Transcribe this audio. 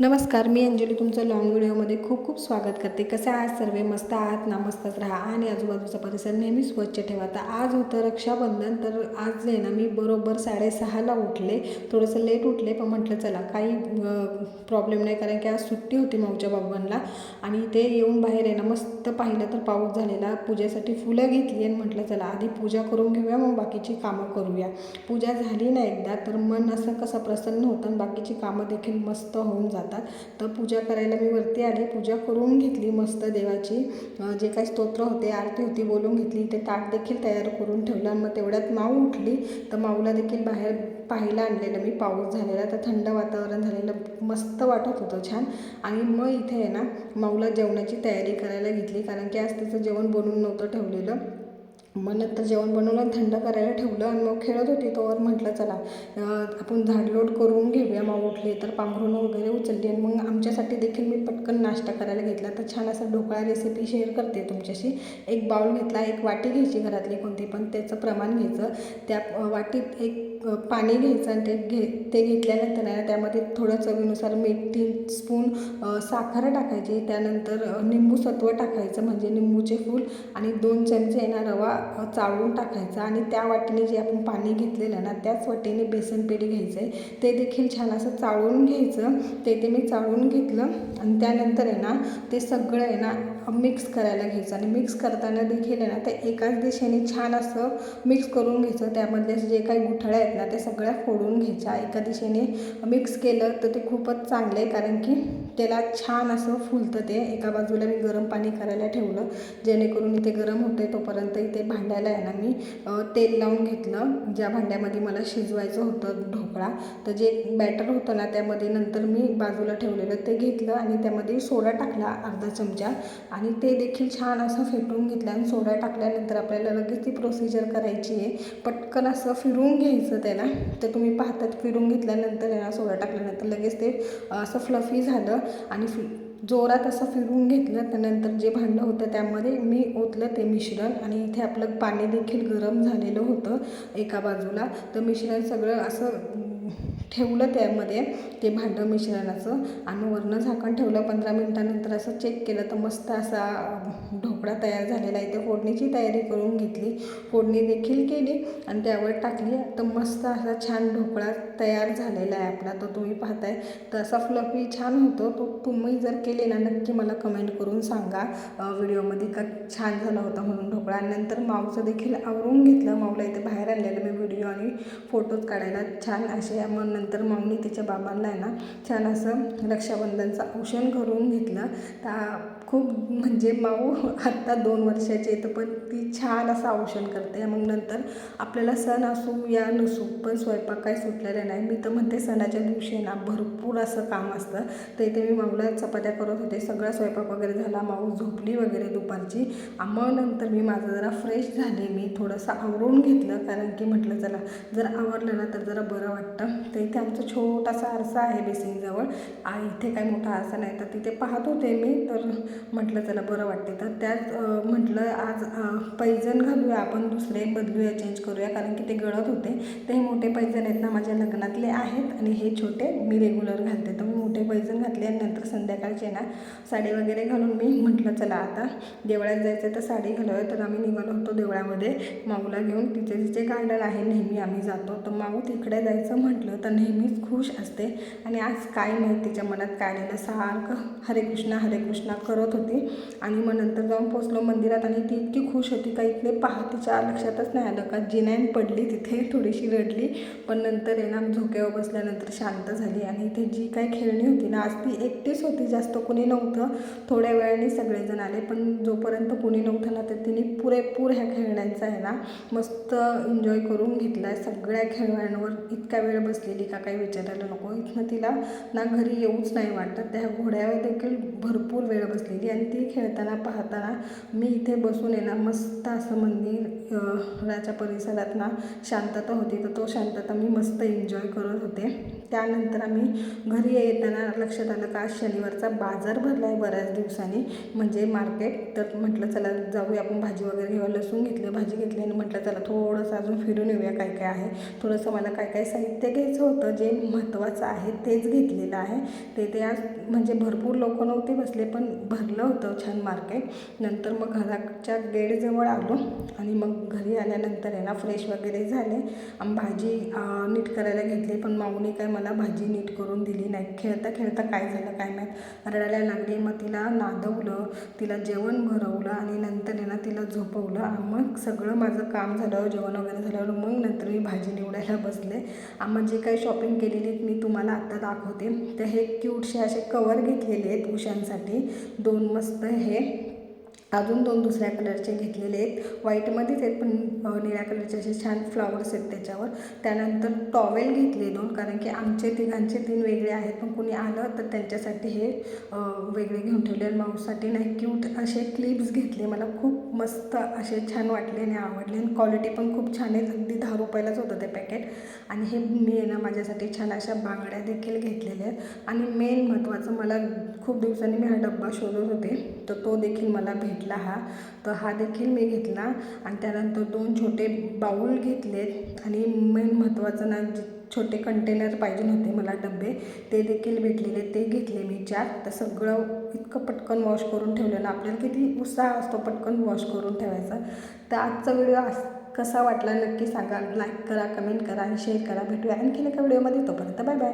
नमस्कार मी अंजली तुमचं लॉंग व्हिडिओमध्ये खूप खूप स्वागत करते. कसं आहात सर्व? मस्त आहात? ना मस्तच राहा. आणि आजूबाजूचा परिसर नेहमी स्वच्छ ठेवा. तर आज होतं रक्षाबंधन. तर आज आहे ना मी बरोबर साडेसहाला उठले. थोडंसं लेट उठले पण म्हटलं चला काही प्रॉब्लेम नाही. कारण की आज सुट्टी होती माऊच्या बाबांना. आणि ते येऊन बाहेर आहे ना मस्त पाहिलं तर पाऊस झालेला. पूजेसाठी फुलं घेतली आणि म्हटलं चला आधी पूजा करून घेऊया मग बाकीची कामं करूया. पूजा झाली ना एकदा तर मन असं कसं प्रसन्न होतं आणि बाकीची कामं देखील मस्त होऊन जातात. तर पूजा करायला मी वरती आले. पूजा करून घेतली मस्त देवाची. जे काही स्तोत्र होते आरती होती बोलून घेतली. ते ताट देखील तयार करून ठेवलं आणि मग तेवढ्यात माऊ उठली. तर माऊला देखील बाहेर पाहायला आणलेलं मी. पाऊस झालेला तर थंड वातावरण झालेलं मस्त वाटत होतं छान. आणि मग इथे आहे ना माऊला जेवणाची तयारी करायला घेतली. कारण की आज तिचं जेवण बनवून नव्हतं ठेवलेलं. मग नंतर जेवण बनवलं थंड करायला ठेवलं आणि मग खेळत होती तोवर म्हटलं चला आपण झाडलोट करून घेऊया मग उठले तर पांघरून वगैरे उचलली आणि मग आमच्यासाठी देखील मी पटकन नाश्ता करायला घेतला. तर छान असा ढोकळा रेसिपी शेअर करते तुमच्याशी. एक बाउल घेतला एक वाटी घ्यायची घरातली कोणती पण त्याचं प्रमाण घ्यायचं. त्या वाटीत एक पाणी घ्यायचं आणि ते घे ते घेतल्यानंतर आहे ना त्यामध्ये थोडं चवीनुसार मीठ तीन स्पून साखर टाकायची. त्यानंतर निंबू सत्व टाकायचं म्हणजे निंबूचे फूल आणि दोन चमचे आहे ना रवा चाळून टाकायचा. आणि त्या वाटीने जे आपण पाणी घेतलेलं ना त्याच वाटीने बेसन पीठ घ्यायचं आहे. ते देखील छान असं चाळून घ्यायचं. ते ते मी चाळून घेतलं. आणि त्यानंतर आहे ना ते सगळं आहे ना मिक्स करायला घ्यायचं. आणि मिक्स करताना देखील आहे ना ते एकाच दिशेने छान असं मिक्स करून घ्यायचं. त्यामधले जे काही गुठळ्या आहेत ना ते सगळ्या फोडून घ्यायच्या. एका दिशेने मिक्स केलं तर ते खूपच चांगलं आहे. कारण की त्याला छान असं फुलतं ते. एका बाजूला मी गरम पाणी करायला ठेवलं. जेणेकरून इथे गरम होते तोपर्यंत इथे भांड्याला आहे ना मी तेल लावून घेतलं. ज्या भांड्यामध्ये मला शिजवायचं होतं ढोकळा. तर जे बॅटर होतं ना त्यामध्ये नंतर मी बाजूला ठेवलेलं ते घेतलं आणि त्यामध्ये सोडा टाकला अर्धा चमचा. आणि ते देखील छान असं फेटून घेतलं आणि सोडा टाकल्यानंतर आपल्याला लगेच ती प्रोसिजर करायची आहे. पटकन असं फिरून घ्यायचं त्याला. तर तुम्ही पाहतात फिरून घेतल्यानंतर सोडा टाकल्यानंतर लगेच ते असं फ्लफी झालं. आणि फि जोरात असं फिरून घेतलं त्यानंतर जे भांडं होतं त्यामध्ये मी ओतलं ते मिश्रण आणि इथे आपलं पाणी देखील गरम झालेलं होतं एका बाजूला. तर मिश्रण सगळं असं ठेवलं त्यामध्ये ते भांडं मिश्रणाचं. आणि वरनं झाकण ठेवलं पंधरा मिनटानंतर असं चेक केलं तर मस्त असा ढोकळा तयार झालेला आहे. तर फोडणीची तयारी करून घेतली. फोडणी देखील केली आणि त्यावर टाकली. तर मस्त असा छान ढोकळा तयार झालेला आहे आपला. तो तुम्ही पाहताय. तर असा फ्लफी छान होतो. तो तुम्ही जर केले ना नक्की मला कमेंट करून सांगा. व्हिडिओमध्ये का छान झाला होता म्हणून ढोकळा. आणि नंतर माऊचं देखील आवरून घेतलं. माऊला इथे बाहेर आणलेलं मी व्हिडिओ आणि फोटोज काढायला छान असे मन नंतर माऊनी तिच्या बाबांना आहे ना छान असं रक्षाबंधनचं औषण करून घेतलं. तर खूप म्हणजे माऊ आत्ता दोन वर्षाची तर पण ती छान असं औषण करते. मग नंतर आपल्याला सण असू या नसू पण स्वयंपाक काही सुटलेला नाही. मी तर म्हणते सणाच्या दिवशी ना भरपूर असं काम असतं. तर इथे मी माऊला चपात्या करत होते. सगळा स्वयंपाक वगैरे झाला माऊ झोपली वगैरे दुपारची. मग नंतर मी माझं जरा फ्रेश झाले. मी थोडंसं आवरून घेतलं कारण की म्हटलं चला जर आवरलं ना तर जरा बरं वाटतं. ते इथे आमचा छोटासा आरसा आहे बेसिनजवळ. इथे काय मोठा आरसा नाही तर तिथे पाहत होते मी तर म्हटलं चला बरं वाटते. तर त्यात म्हटलं आज पैजण घालूया आपण दुसरे बदलूया चेंज करूया कारण की ते गळत होते. ते हे मोठे पैजण आहेत ना माझ्या लग्नातले आहेत आणि हे छोटे मी रेग्युलर घालते. तर मी मोठे पैजण घातले आणि नंतर संध्याकाळचे ना साडी वगैरे घालून मी म्हटलं चला आता देवळात जायचं तर साडी घालूया. तर आम्ही निघालो होतो देवळामध्ये माऊला घेऊन. तिचे तिचे गार्डन आहे नेहमी आम्ही जातो. तर माऊ तिकडे जायचं म्हटलं तर नेहमीच खुश असते. आणि आज काय माहीत तिच्या मनात काय आलेलं सारखं हरे कृष्णा हरे कृष्णा करत होती. आणि मग नंतर जाऊन पोचलो मंदिरात आणि ती इतकी खुश होती का इथले पहा तिच्या लक्षातच नाही आलं का? जिनाईन पडली तिथे थोडीशी रडली. पण नंतर आहे ना झोक्यावर बसल्यानंतर शांत झाली. आणि इथे जी काही खेळणी होती ना आज ती एकटीच होती. जास्त कोणी नव्हतं. थोड्या वेळाने सगळेजण आले. पण जोपर्यंत कोणी नव्हतं ना तर तिने पुरेपूर ह्या खेळण्यांचा आहे ना मस्त एन्जॉय करून घेतला आहे सगळ्या खेळण्यांवर इतका वेळ बसलेली का काही विचारायला नको. इथनं तिला ना घरी येऊच नाही वाटत. त्या घोड्यावर देखील भरपूर वेळ बसलेली. आणि ती खेळताना पाहताना मी इथे बसून येणार मस्त असं मंदिर राच्या परिसरात ना शांतता होती तर तो शांतता मी मस्त एन्जॉय करत होते. त्यानंतर आम्ही घरी येताना लक्षात आलं का आज शनिवारचा बाजार भरला आहे बऱ्याच दिवसांनी. म्हणजे मार्केट तर म्हटलं चला जाऊया आपण भाजी वगैरे घेऊया लसूण घेतलं भाजी घेतली आणि म्हटलं चला थोडंसं अजून फिरून येऊया काय काय आहे. थोडंसं मला काय काय साहित्य घ्यायचं होतं जे महत्त्वाचं आहे तेच घेतलेलं आहे. ते ते आज म्हणजे भरपूर लोक नव्हते बसले पण भरलं होतं छान मार्केट नंतर मग घराच्या गेटजवळ आलो आणि मग घरी आल्यानंतर आहे ना फ्रेश वगैरे झाले. आणि भाजी नीट करायला घेतली. पण माऊने काय मला भाजी नीट करून दिली नाही. खेळता खेळता काय झालं काय माहीत? रडायला लागली. मग तिला नादवलं. तिला जेवण भरवलं. आणि नंतर आहे ना तिला झोपवलं. मग सगळं माझं काम झालं. जेवण वगैरे झाल्यावर मग नंतर मी भाजी निवडायला बसले. आम्ही जे काही शॉपिंग केलेली मी तुम्हाला आत्ता दाखवते. तर हे क्यूटशे असे कवर घेतलेले आहेत उशांसाठी दोन मस्त हे अजून दोन दुसऱ्या कलरचे घेतलेले आहेत. व्हाईटमध्येच आहेत पण निळ्या कलरचे असे छान फ्लॉवर्स आहेत त्याच्यावर. त्यानंतर टॉवेल घेतले दोन कारण की आमचे तिघांचे तीन वेगळे आहेत. पण कुणी आलं तर त्यांच्यासाठी हे वेगळे घेऊन ठेवले. आणि माऊसाठी नाही क्यूट असे क्लिप्स घेतले. मला खूप मस्त असे छान वाटले आणि आवडले. आणि क्वालिटी पण खूप छान आहे. अगदी दहा रुपयालाच होतं ते पॅकेट. आणि हे मी आहे ना माझ्यासाठी छान अशा बांगड्या देखील घेतलेल्या आहेत. आणि मेन महत्त्वाचं मला खूप दिवसांनी मी हा डब्बा शोधत होते. तर तो देखील मला भेटला. हा. तर हा देखील मी घेतला आणि त्यानंतर दोन छोटे बाऊल घेतलेत आणि मेन महत्त्वाचं ना जे छोटे कंटेनर पाहिजे होते मला डबे ते देखील भेटलेले ते घेतले मी चार. तर सगळं इतकं पटकन वॉश करून ठेवलं ना आपल्याला किती उत्साह असतो पटकन वॉश करून ठेवायचा. तर आजचा व्हिडिओ अस कसा वाटला नक्की सांगा. लाईक करा कमेंट करा आणि शेअर करा. भेटूया आणखीन एका व्हिडिओमध्ये तोपर्यंत बाय बाय